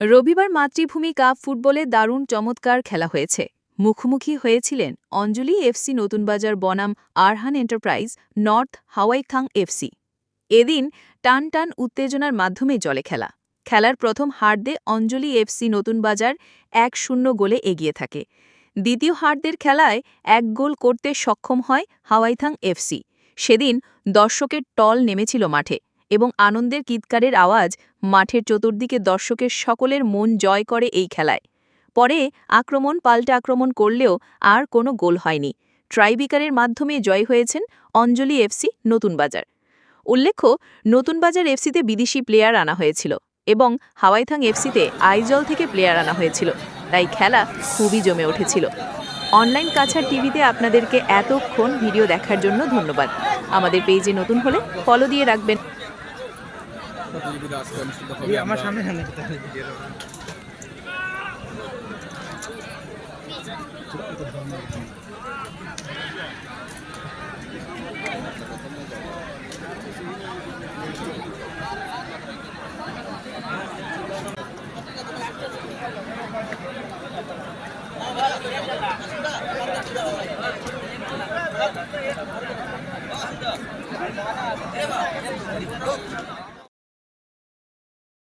রবিবার মাতৃভূমি কাপ ফুটবলে দারুণ চমৎকার খেলা হয়েছে। মুখোমুখি হয়েছিলেন অঞ্জলি এফসি নতুনবাজার বনাম Arhan enterprise, north Hawaithang FC. এদিন টান টান উত্তেজনার মাধ্যমে জলে খেলা। খেলার প্রথম হার্দে অঞ্জলি এফসি নতুনবাজার এক শূন্য গোলে এগিয়ে থাকে। দ্বিতীয় হার্দের খেলায় এক গোল করতে সক্ষম হয় হাওয়াইথাং এফসি। সেদিন দর্শকের টল নেমেছিল মাঠে। এবং আনন্দের কিৎকারের আওয়াজ মাঠের চতুর্দিকে দর্শকের সকলের মন জয় করে এই খেলায়। পরে আক্রমণ, পাল্টা আক্রমণ করলেও আর কোনো গোল হয়নি। ট্রাইবিকারের মাধ্যমে জয় হয়েছেন অঞ্জলি এফসি নতুন বাজার উল্লেখ্য নতুন বাজার এফসিতে বিদেশি প্লেয়ার আনা হয়েছিল এবং হাওয়াইথাং এফসিতে আইজল থেকে প্লেয়ার আনা হয়েছিল, তাই খেলা খুবই জমে উঠেছিল। অনলাইন কাছার টিভিতে আপনাদেরকে এতক্ষণ ভিডিও দেখার জন্য ধন্যবাদ। আমাদের পেজে নতুন হলে ফলো দিয়ে রাখবেন। প্রতিযোগিতা আজকে অনুষ্ঠিত হবে আমার সামনে সামনে